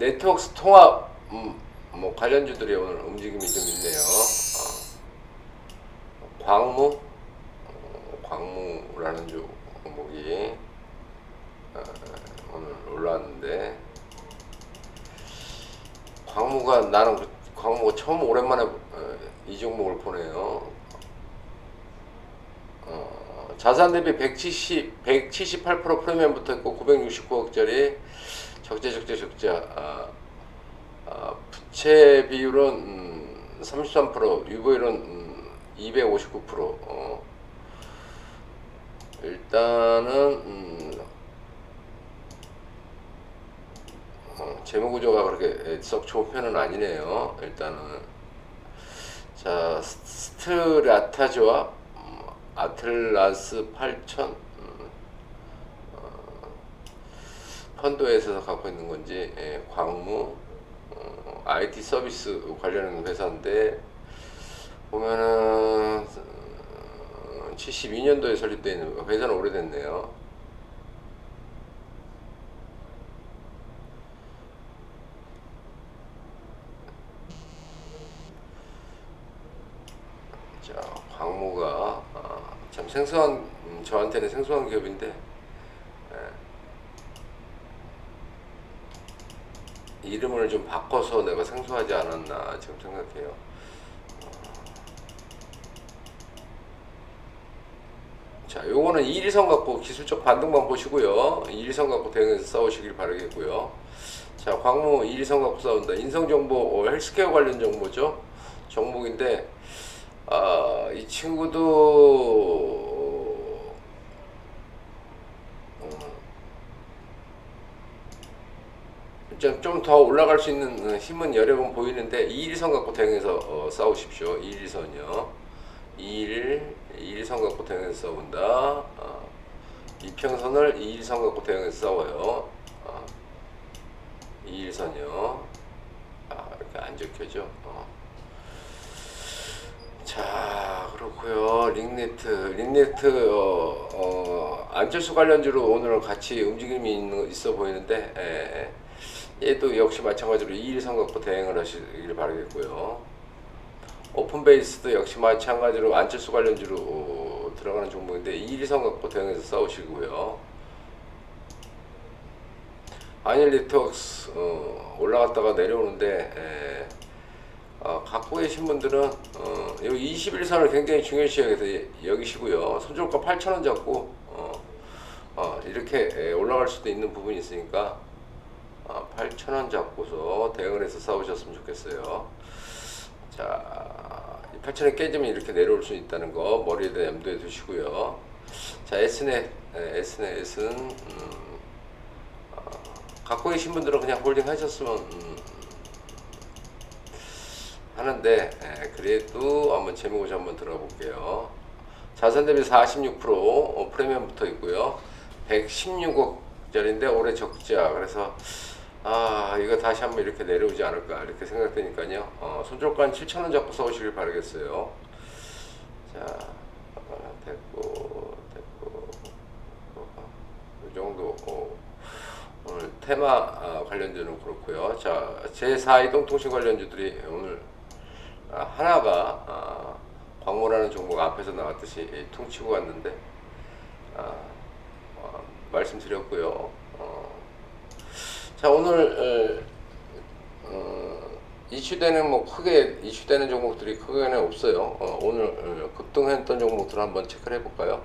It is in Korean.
네트워크 통합 음, 뭐 관련주들이 오늘 움직임이 좀 있네요. 어. 광무 어, 광무라는 주 종목이 어, 오늘 올라왔는데 광무가 나는 그 광무가 처음 오랜만에 어, 이 종목을 보네요. 어, 자산 대비 170, 178% 프리미엄 붙어 있고 969억짜리 적재 적재 적자 아, 아, 부채 비율은 음, 33% 유보율은 음, 259% 어, 일단은 음, 어, 재무 구조가 그렇게 썩 좋은 편은 아니네요. 일단은. 자 스- 스트라타조와 음, 아틀라스 8000 음, 어, 펀드에서 갖고 있는 건지 예, 광무 어, IT 서비스 관련 회사인데 보면은 어, 72년도에 설립된 회사는 오래됐네요. 자, 광무가 아, 참 생소한 음, 저한테는 생소한 기업인데 이름을 좀 바꿔서 내가 생소하지 않았나 지금 생각해요. 어. 자, 요거는 이일선 갖고 기술적 반등만 보시고요. 이일선 갖고 대응해서 싸우시길 바라겠고요. 자, 광무 이일선 갖고 싸운다. 인성정보 어, 헬스케어 관련 정보죠. 종목인데 아, 이 친구도 좀 더 올라갈 수 있는 힘은 여러 번 보이는데 2일선 갖고 대응해서 어, 싸우십시오. 2일선이요. 2일 2일선 갖고 대응해서 싸운다. 어, 이평선을 2일선 갖고 대응해서 싸워요. 어, 2일선이요. 아, 이렇게 안 적혀져. 어. 자 그렇고요 링네트 링네트 어, 어, 안철수 관련주로 오늘 같이 움직임이 있는, 있어 보이는데 예, 예. 얘도 역시 마찬가지로 2일 선거고 대응을 하시길 바라겠고요 오픈베이스도 역시 마찬가지로 안철수 관련주로 어, 들어가는 종목인데 2일 선거고 대응해서 싸우시고요 아닐 네트워크스 어, 올라갔다가 내려오는데 예. 어, 갖고 계신 분들은 어, 여기 21선을 굉장히 중요시 여기시고요. 손절가 8,000원 잡고 어, 어, 이렇게 에, 올라갈 수도 있는 부분이 있으니까 어, 8,000원 잡고서 대응을 해서 싸우셨으면 좋겠어요. 자, 8,000원 깨지면 이렇게 내려올 수 있다는 거 머리에다 염두에 두시고요. 자, S넷, 에, S넷, S는 음, 어, 갖고 계신 분들은 그냥 홀딩 하셨으면 음, 하는데 예, 그래도 한번 재무고시 한번 들어가 볼게요. 자산 대비 46% 어, 프리미엄 붙어 있고요. 116억 짜리인데 올해 적자. 그래서 아 이거 다시 한번 이렇게 내려오지 않을까 이렇게 생각되니까요. 어, 손절가 7,000원 잡고 써오시길 바라겠어요. 자 어, 됐고 됐고 어, 이 정도 어, 오늘 테마 아, 관련주는 그렇고요. 자 제4 이동 통신 관련주들이 오늘 아, 하나가 아, 광고라는 종목 앞에서 나왔듯이 이 퉁치고 갔는데 아, 어, 말씀드렸고요. 어, 자 오늘 에, 어, 이슈되는 뭐 크게 이슈되는 종목들이 크게는 없어요. 어, 오늘 어, 급등했던 종목들 한번 체크를 해볼까요?